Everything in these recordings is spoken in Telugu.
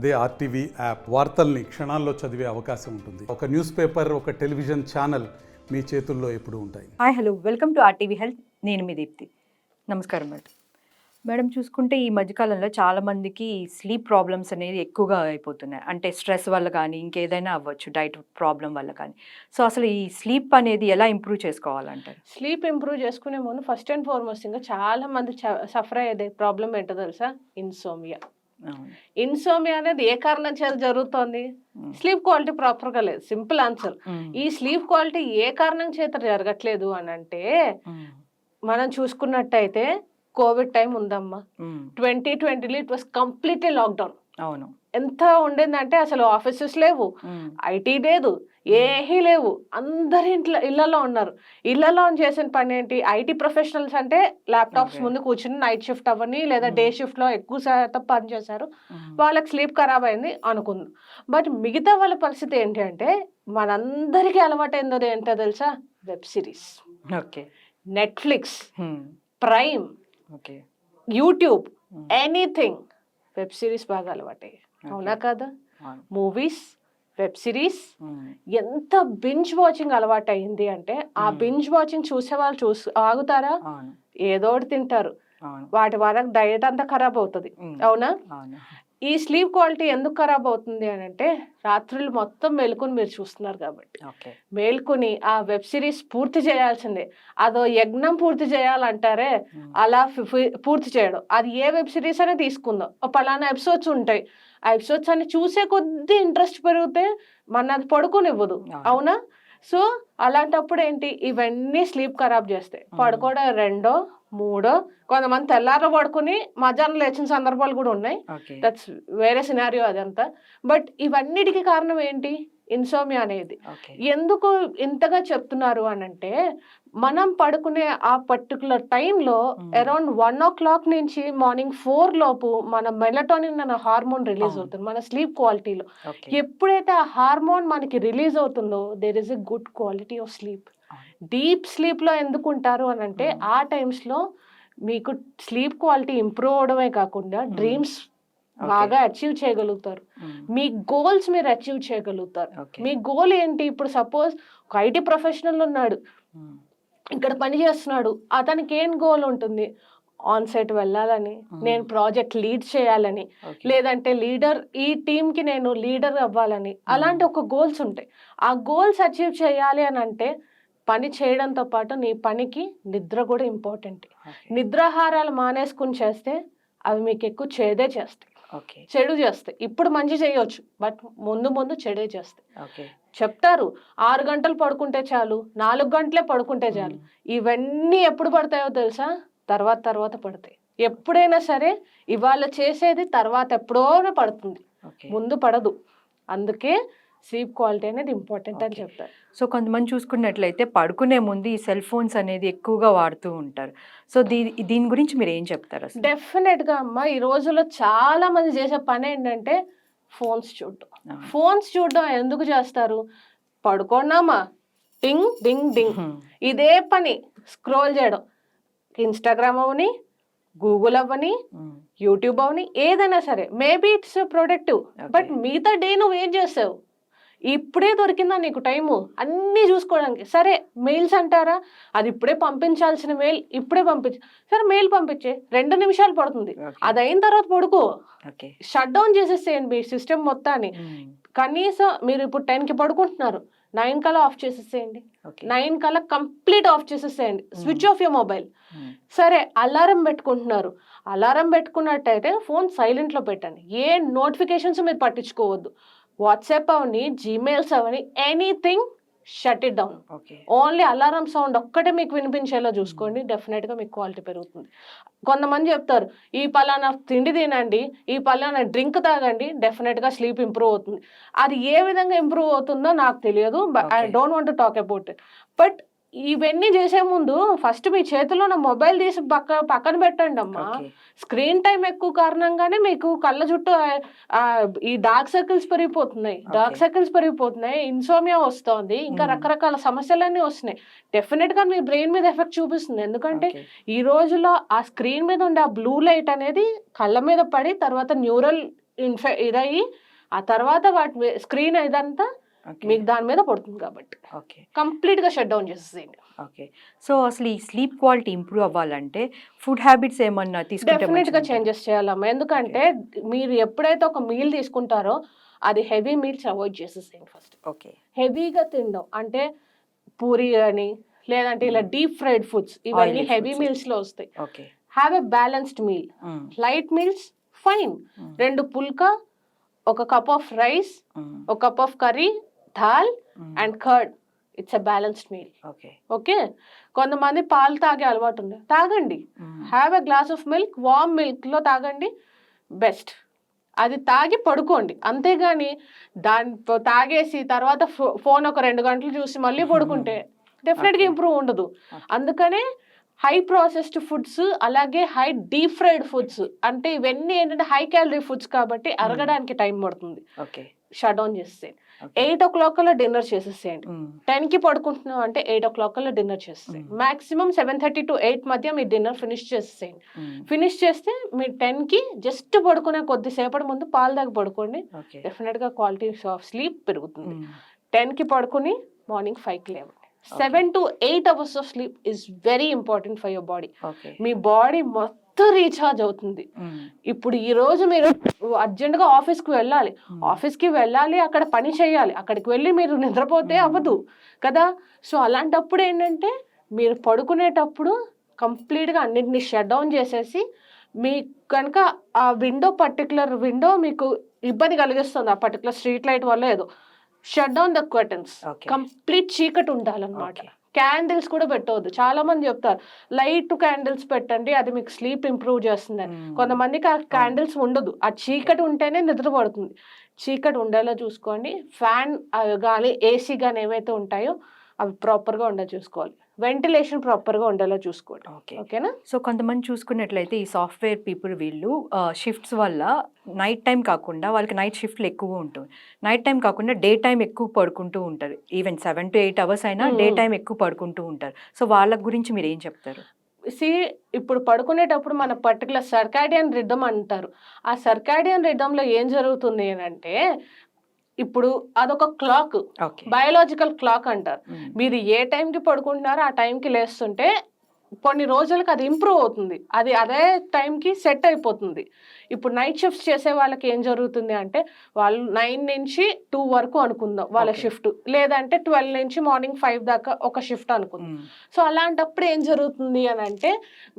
అదే ఆర్టీవీ యాప్ వార్తల్ని క్షణాల్లో చదివే అవకాశం ఉంటుంది. ఒక న్యూస్ పేపర్ ఒక టెలివిజన్ ఛానల్ మీ చేతుల్లో ఎప్పుడూ ఉంటాయి. Hi hello. Welcome to RTV health. నేను మీ దీప్తి. నమస్కారం మేడం. మేడం చూసుకుంటే ఈ మధ్యకాలంలో చాలా మందికి స్లీప్ ప్రాబ్లమ్స్ అనేది ఎక్కువగా అయిపోతున్నాయి. అంటే స్ట్రెస్ వల్ల కానీ ఇంకేదైనా అవ్వచ్చు డైట్ ప్రాబ్లం వల్ల కానీ. సో అసలు ఈ స్లీప్ అనేది ఎలా ఇంప్రూవ్ చేసుకోవాలంటారు? స్లీప్ ఇంప్రూవ్ చేసుకునే ముందు ఫస్ట్ అండ్ ఫార్మోస్ట్ ఇంకా చాలా మంది సఫర్ అయ్యేది ప్రాబ్లం ఏంటో తెలుసా? ఇన్సోమియా. ఇన్సోమియా అనేది ఏ కారణం చేత జరుగుతోంది. స్లీప్ క్వాలిటీ ప్రాపర్గా లేదు సింపుల్ ఆన్సర్. ఈ స్లీప్ క్వాలిటీ ఏ కారణం చేత జరగట్లేదు అని అంటే. మనం చూసుకున్నట్టయితే కోవిడ్ టైం ఉందమ్మా. ట్వంటీ ట్వంటీలో ఇట్ వాస్ కంప్లీట్లీ లాక్డౌన్ అవును ఎంత ఉండిందంటే అసలు ఆఫీసెస్ లేవు. ఐటీ లేదు ఏహీ లేవు అందరు ఇంట్లో ఇళ్ళలో ఉన్నారు ఇళ్ళలో చేసిన పని ఏంటి ఐటీ ప్రొఫెషనల్స్ అంటే ల్యాప్టాప్స్. ముందు కూర్చుని నైట్ షిఫ్ట్ అవ్వని లేదా. డే షిఫ్ట్లో ఎక్కువ శాతం పని చేశారు. వాళ్ళకి స్లీప్ ఖరాబ్ అయింది అనుకుందాం బట్ మిగతా వాళ్ళ పరిస్థితి ఏంటి అంటే మనందరికీ అలవాటైందో ఏంటో తెలుసా web series okay Netflix. Prime okay YouTube. Anything web series బాగా అలవాటయ్యాయి. అవునా కదా? Movies web series. ఎంత బింజ్ వాచింగ్ అలవాటు అయింది అంటే ఆ. బింజ్ వాచింగ్ చూసే వాళ్ళు చూసి ఆగుతారా? ఏదో ఒకటి తింటారు. వాటి వరకు డయట్ అంతా ఖరాబ్ అవుతుంది. అవును. ఈ స్లీప్ క్వాలిటీ ఎందుకు ఖరాబ్ అవుతుంది అని అంటే రాత్రులు మొత్తం మేల్కొని మీరు చూస్తున్నారు కాబట్టి. మేల్కొని ఆ వెబ్ సిరీస్ పూర్తి చేయాల్సిందే. అదో యజ్ఞం పూర్తి చేయాలంటారే. అలా పూర్తి చేయడం. అది ఏ వెబ్ సిరీస్ అనేది తీసుకుందాం. పలానా ఎపిసోడ్స్ ఉంటాయి. ఆ ఎపిసోడ్స్ అన్ని చూసే కొద్దీ ఇంట్రెస్ట్ పెరిగితే మన అది పడుకోనివ్వదు. అవును. సో అలాంటప్పుడు ఏంటి? ఇవన్నీ స్లీప్ ఖరాబ్ చేస్తాయి. పడుకోవడం రెండో మూడో కొంతమంది తెల్లార పడుకుని మధ్యాహ్నం లేచిన సందర్భాలు కూడా ఉన్నాయి. దట్స్ వేరే సినారియో అదంతా. బట్ ఇవన్నిటికీ కారణం ఏంటి? ఇన్సోమియా అనేది. ఎందుకు ఇంతగా చెప్తున్నారు అని అంటే మనం పడుకునే ఆ పర్టికులర్ టైంలో. అరౌండ్ వన్ ఓ క్లాక్ నుంచి మార్నింగ్ ఫోర్ లోపు మన మెలటోనిన్ అనే హార్మోన్ రిలీజ్. అవుతుంది మన స్లీప్ క్వాలిటీలో ఎప్పుడైతే ఆ హార్మోన్ మనకి రిలీజ్ అవుతుందో there is a good quality of sleep deep స్లీప్లో ఎందుకు ఉంటారు అని అంటే. ఆ టైమ్స్లో మీకు స్లీప్ క్వాలిటీ ఇంప్రూవ్ అవడమే కాకుండా. డ్రీమ్స్. బాగా అచీవ్ చేయగలుగుతారు. మీ గోల్స్ మీరు అచీవ్ చేయగలుగుతారు మీ గోల్ ఏంటి ఇప్పుడు సపోజ్ ఒక ఐటీ ప్రొఫెషనల్ ఉన్నాడు. ఇక్కడ పని చేస్తున్నాడు అతనికి ఏం గోల్ ఉంటుంది ఆన్ సైట్ వెళ్ళాలని. నేను ప్రాజెక్ట్ లీడ్ చేయాలని లేదంటే లీడర్ ఈ టీంకి నేను లీడర్ అవ్వాలని అలాంటి ఒక గోల్స్ ఉంటాయి ఆ గోల్స్ అచీవ్ చేయాలి అని అంటే పని చేయడంతో పాటు నీ పనికి నిద్ర కూడా ఇంపార్టెంట్ నిద్రాహారాలు మానేసుకుని చేస్తే అవి మీకు ఎక్కువ చేదే చేస్తాయి. ఓకే చెడు చేస్తాయి. ఇప్పుడు మంచి చేయొచ్చు బట్ ముందు ముందు చెడే చేస్తాయి. చెప్తారు ఆరు గంటలు పడుకుంటే చాలు నాలుగు గంటలే పడుకుంటే చాలు. ఇవన్నీ ఎప్పుడు పడతాయో తెలుసా? తర్వాత తర్వాత పడతాయి. ఎప్పుడైనా సరే ఇవాళ చేసేది తర్వాత ఎప్పుడోనే పడుతుంది. ముందు పడదు. అందుకే స్లీప్ క్వాలిటీ అనేది ఇంపార్టెంట్ అని. చెప్తారు. సో కొంతమంది చూసుకున్నట్లయితే పడుకునే ముందు ఈ సెల్ ఫోన్స్ అనేది ఎక్కువగా వాడుతూ ఉంటారు. సో దీ దీని గురించి మీరు ఏం చెప్తారు అసలు? డెఫినెట్గా అమ్మ ఈ రోజుల్లో చాలా మంది చేసే పని ఏంటంటే ఫోన్స్ చూడడం. అవును. ఫోన్స్ చూడడం ఎందుకు చేస్తారు? పడుకున్నామా డింగ్ డింగ్ డింగ్. ఇదే పని. స్క్రోల్ చేయడం. ఇన్స్టాగ్రామ్ అవని గూగుల్ అవ్వని. యూట్యూబ్ అవని ఏదైనా సరే. Maybe it's productive. బట్ మిగతా డే నువ్వు ఏం చేసావు ఇప్పుడే దొరికిందా నీకు టైము? అన్నీ చూసుకోవడానికి. సరే మెయిల్స్ అంటారా? అది ఇప్పుడే పంపించాల్సిన మెయిల్ ఇప్పుడే పంపించు సరే మెయిల్ పంపించే. రెండు నిమిషాలు పడుతుంది. అది అయిన తర్వాత పడుకో. షట్ డౌన్ చేసేసేయండి మీ సిస్టమ్ మొత్తాన్ని. కనీసం మీరు ఇప్పుడు టెన్కి పడుకుంటున్నారు. నైన్ కల్లా ఆఫ్ చేసేసేయండి. నైన్ కల్లా కంప్లీట్ ఆఫ్ చేసేసేయండి. Switch off you mobile. సరే అలారం పెట్టుకుంటున్నారు. అలారం పెట్టుకున్నట్టయితే ఫోన్ సైలెంట్లో పెట్టండి. ఏ నోటిఫికేషన్స్ మీరు పట్టించుకోవద్దు. వాట్సాప్ అవని Gmails Avani anything shut it down only alarm sound ఒక్కటే మీకు వినిపించేలా చూసుకోండి. డెఫినెట్గా మీకు క్వాలిటీ పెరుగుతుంది. కొంతమంది చెప్తారు ఈ పలానా తిండి తినండి ఈ పలానా డ్రింక్ తాగండి డెఫినెట్గా స్లీప్ ఇంప్రూవ్ అవుతుంది. అది ఏ విధంగా ఇంప్రూవ్ అవుతుందో నాకు తెలియదు I. Don't want talk about it but ఇవన్నీ చేసే ముందు ఫస్ట్ మీ చేతిలో నా మొబైల్ తీసి పక్క పక్కన పెట్టండి అమ్మా. స్క్రీన్ టైం ఎక్కువ కారణంగానే మీకు కళ్ళ చుట్టూ ఈ డార్క్ సర్కిల్స్ పెరిగిపోతున్నాయి. డార్క్. సర్కిల్స్ పెరిగిపోతున్నాయి. ఇన్సోమియా వస్తోంది. ఇంకా. రకరకాల సమస్యలన్నీ వస్తున్నాయి. డెఫినెట్గా మీ బ్రెయిన్ మీద ఎఫెక్ట్ చూపిస్తుంది. ఎందుకంటే ఈ రోజులో ఆ స్క్రీన్ మీద ఉండే ఆ బ్లూ లైట్ అనేది కళ్ళ మీద పడి తర్వాత న్యూరల్ ఇన్ఫె ఇదయ్యి ఆ తర్వాత వాటి స్క్రీన్ ఇదంతా మీకు దాని మీద పడుతుంది కాబట్టి. ఓకే కంప్లీట్గా షట్ డౌన్ చేసేసేయండి. ఓకే సో అసలు ఈ స్లీప్ క్వాలిటీ ఇంప్రూవ్ అవ్వాలంటే ఫుడ్ హ్యాబిట్స్ ఏమన్నా తీసుకుంటే డెఫినెట్గా? చేంజెస్ చేయాలమ్మా. ఎందుకంటే మీరు ఎప్పుడైతే ఒక మీల్ తీసుకుంటారో అది హెవీ మీల్స్ అవాయిడ్ చేసేసేయండి ఫస్ట్ ఓకే హెవీగా తినడం. అంటే పూరి అని లేదంటే ఇలా డీప్ ఫ్రైడ్ ఫుడ్స్ ఇవన్నీ హెవీ. మీల్స్లో వస్తాయి. Okay have a balanced meal. Light meals fine. రెండు పుల్కా ఒక కప్ ఆఫ్ రైస్. ఒక cup of curry dal. And curd. It's a balanced meal okay. Okay? కొంతమంది పాలు తాగే అలవాటు ఉంది తాగండి. Have a glass of milk warm మిల్క్లో తాగండి. బెస్ట్ అది తాగి పడుకోండి. అంతేగాని దాని తాగేసి తర్వాత ఫోన్ ఒక రెండు గంటలు చూసి మళ్ళీ పడుకుంటే డెఫినెట్గా. ఇంప్రూవ్ ఉండదు. అందుకనే హై ప్రాసెస్డ్ ఫుడ్స్ అలాగే హై డీప్ ఫ్రైడ్ ఫుడ్స్ అంటే ఇవన్నీ ఏంటంటే హై క్యాలరీ ఫుడ్స్ కాబట్టి అరగడానికి టైం పడుతుంది. ఓకే. షట్ డౌన్ చేసేయండి ఓకే. ఎయిట్ ఓ క్లాక్ కల్లా డిన్నర్ చేసేసేయండి. టెన్కి పడుకుంటున్నాం అంటే ఎయిట్ ఓ క్లాక్ కల్లా dinner Mm. Maximum seven thirty to eight మధ్య మీరు డిన్నర్ ఫినిష్ చేసేయండి మ్మ్. ఫినిష్ చేస్తే మీరు టెన్కి జస్ట్ పడుకునే కొద్దిసేపటి ముందు పాలు దాకా పడుకోండి. డెఫినెట్గా క్వాలిటీ ఆఫ్ స్లీప్ పెరుగుతుంది. టెన్కి పడుకుని మార్నింగ్ ఫైవ్కి లేవండి. Seven to eight hours of sleep is very important for your body me body మొత్తం రీఛార్జ్ అవుతుంది. ఇప్పుడు ఈ రోజు మీరు అర్జెంట్గా ఆఫీస్కి వెళ్ళాలి మ్మ్. ఆఫీస్కి వెళ్ళాలి అక్కడ పని చేయాలి అక్కడికి వెళ్ళి మీరు నిద్రపోతే. అవ్వదు కదా సో అలాంటప్పుడు ఏంటంటే మీరు పడుకునేటప్పుడు కంప్లీట్గా అన్నిటిని షట్ డౌన్ చేసేసి మీ కనుక ఆ విండో పర్టికులర్ విండో మీకు ఇబ్బంది కలిగిస్తుంది ఆ పర్టికులర్ స్ట్రీట్ లైట్ వల్ల ఏదో shut down the curtains Okay. Complete చీకటి ఉండాలన్నమాట. క్యాండిల్స్ కూడా పెట్టవద్దు. చాలా మంది చెప్తారు లైట్ క్యాండిల్స్ పెట్టండి అది మీకు స్లీప్ ఇంప్రూవ్ చేస్తుందని. కొంతమందికి ఆ క్యాండిల్స్ ఉండదు. ఆ చీకటి ఉంటేనే నిద్ర పడుతుంది. చీకటి ఉండేలా చూసుకోండి. ఫ్యాన్ కానీ ఏసీ కానీ ఏవైతే ఉంటాయో అవి ప్రాపర్గా ఉండేలా చూసుకోవాలి. వెంటిలేషన్ ప్రాపర్గా ఉండేలా చూసుకోండి ఓకే. ఓకేనా? సో కొంతమంది చూసుకున్నట్లయితే ఈ సాఫ్ట్వేర్ పీపుల్ వీళ్ళు షిఫ్ట్స్ వల్ల నైట్ టైం కాకుండా వాళ్ళకి నైట్ షిఫ్ట్లు ఎక్కువ ఉంటుంది. నైట్ టైం కాకుండా డే టైం ఎక్కువ పడుకుంటూ ఉంటారు. Even seven to eight hours అయినా డే. టైం ఎక్కువ పడుకుంటూ ఉంటారు. సో వాళ్ళ గురించి మీరు ఏం చెప్తారు? సి ఇప్పుడు పడుకునేటప్పుడు మన పర్టికులర్ సర్కాడియన్ రిథమ్ అంటారు. ఆ సర్కాడియన్ రిథంలో ఏం జరుగుతుంది అని అంటే ఇప్పుడు అదొక క్లాక్. బయోలాజికల్ క్లాక్ అంటారు. మీరు ఏ టైంకి పడుకుంటున్నారో ఆ టైంకి లేస్తుంటే కొన్ని రోజులకు అది ఇంప్రూవ్ అవుతుంది. అది అదే టైంకి సెట్ అయిపోతుంది. ఇప్పుడు నైట్ షిఫ్ట్స్ చేసే వాళ్ళకి ఏం జరుగుతుంది అంటే వాళ్ళు నైన్ నుంచి టూ వరకు అనుకుందాం వాళ్ళ. షిఫ్ట్. లేదంటే ట్వెల్వ్ నుంచి మార్నింగ్ ఫైవ్ దాకా ఒక షిఫ్ట్ అనుకుందాం. సో అలాంటప్పుడు ఏం జరుగుతుంది అని అంటే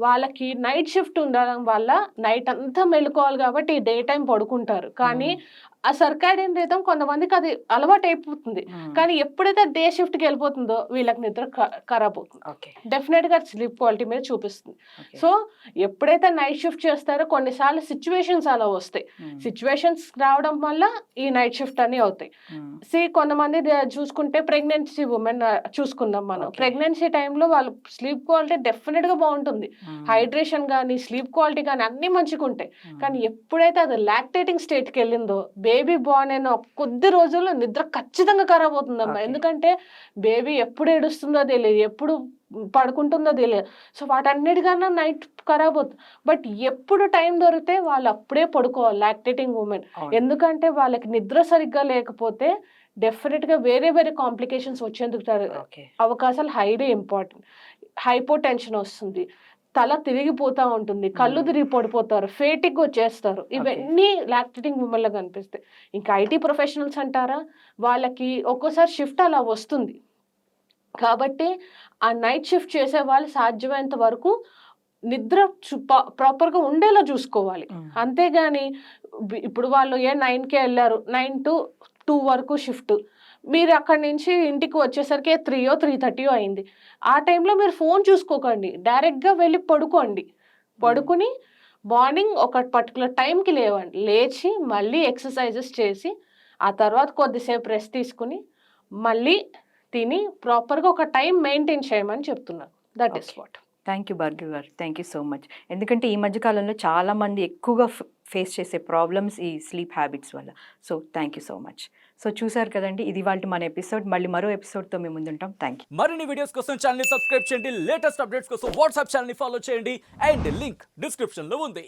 వాళ్ళకి నైట్ షిఫ్ట్ ఉండడం వల్ల నైట్ అంతా మెలుకోవాలి కాబట్టి డే టైం పడుకుంటారు. కానీ ఆ సర్కాడియన్ రిథం కొంతమందికి అది అలవాటు అయిపోతుంది కానీ ఎప్పుడైతే డే షిఫ్ట్కి వెళ్ళిపోతుందో వీళ్ళకి నిద్ర క- ఖరాబ్ అవుతుంది ఓకే. డెఫినెట్గా స్లీప్ క్వాలిటీ మీద చూపిస్తుంది. సో ఎప్పుడైతే నైట్ షిఫ్ట్ చేస్తారో కొన్నిసార్లు సిచ్యువేషన్స్ అలా వస్తాయి. సిచ్యువేషన్స్ రావడం వల్ల ఈ నైట్ షిఫ్ట్ అని అవుతాయి. సి కొంతమంది చూసుకుంటే ప్రెగ్నెన్సీ ఉమెన్ చూసుకుందాం మనం. ప్రెగ్నెన్సీ టైంలో వాళ్ళ స్లీప్ క్వాలిటీ డెఫినెట్గా బాగుంటుంది హైడ్రేషన్ కానీ స్లీప్ క్వాలిటీ కానీ అన్ని మంచిగా ఉంటాయి కానీ ఎప్పుడైతే అది లాక్టేటింగ్ స్టేట్కి వెళ్ళిందో బేబీ బార్న్ అయిన కొద్ది రోజుల్లో నిద్ర ఖచ్చితంగా ఖరాబ్ అవుతుందమ్మా. ఎందుకంటే బేబీ ఎప్పుడు ఏడుస్తుందో తెలియదు ఎప్పుడు పడుకుంటుందో తెలియదు. సో వాటన్నిటికన్నా నైట్ ఖరాబ్ అవుతుంది బట్ ఎప్పుడు టైం దొరికితే వాళ్ళు అప్పుడే పడుకోవాలి లాక్టేటింగ్ ఉమెన్. ఎందుకంటే వాళ్ళకి నిద్ర సరిగ్గా లేకపోతే డెఫినెట్గా వేరే వేరే కాంప్లికేషన్స్ వచ్చేందుకు అవకాశాలు హైలీ ఇంపార్టెంట్. హైపో టెన్షన్ వస్తుంది. తల తిరిగిపోతా ఉంటుంది కళ్ళు. తిరిగి పడిపోతారు ఫేటిక్ వచ్చేస్తారు. ఇవన్నీ లాక్టేటింగ్లో కనిపిస్తాయి. ఇంకా ఐటీ ప్రొఫెషనల్స్ అంటారా? వాళ్ళకి ఒక్కోసారి షిఫ్ట్ అలా వస్తుంది. కాబట్టి ఆ నైట్ షిఫ్ట్ చేసే వాళ్ళు సాధ్యమైనంత వరకు నిద్ర ప్రాపర్గా ఉండేలా చూసుకోవాలి. అంతేగాని ఇప్పుడు వాళ్ళు ఏ నైన్కే వెళ్ళారు నైన్ టు టూ వరకు షిఫ్ట్. మీరు అక్కడి నుంచి ఇంటికి వచ్చేసరికి త్రీయో త్రీ థర్టీయో అయింది. ఆ టైంలో మీరు ఫోన్ చూసుకోకండి. డైరెక్ట్గా వెళ్ళి పడుకోండి. పడుకుని మార్నింగ్ ఒక పర్టికులర్ టైంకి లేవండి. లేచి మళ్ళీ ఎక్సర్సైజెస్ చేసి ఆ తర్వాత కొద్దిసేపు రెస్ట్ తీసుకుని మళ్ళీ తిని ప్రాపర్గా ఒక టైం మెయింటైన్ చేయమని చెప్తున్నాను that Okay. What thank you Bhargav garu. Thank you so much ఎందుకంటే ఈ మధ్య కాలంలో చాలా మంది ఎక్కువగా ఫేస్ చేసే ప్రాబ్లమ్స్ ఈ స్లీప్ హ్యాబిట్స్ వల్ల. So thank you so much so చూసారు కదండి ఇది వాళ్ళ మన ఎపిసోడ్. మళ్ళీ మరో ఎపిసోడ్తో మేము ముందుంటాం. థ్యాంక్ యూ మరిన్ని వీడియోస్ కోసం ఛానల్ సబ్స్క్రైబ్ చేయండి. లేటెస్ట్ అప్డేట్స్ కోసం వాట్సాప్ ఛానల్ ఫాలో చేయండి. అండ్ లింక్ డిస్క్రిప్షన్లో ఉంది.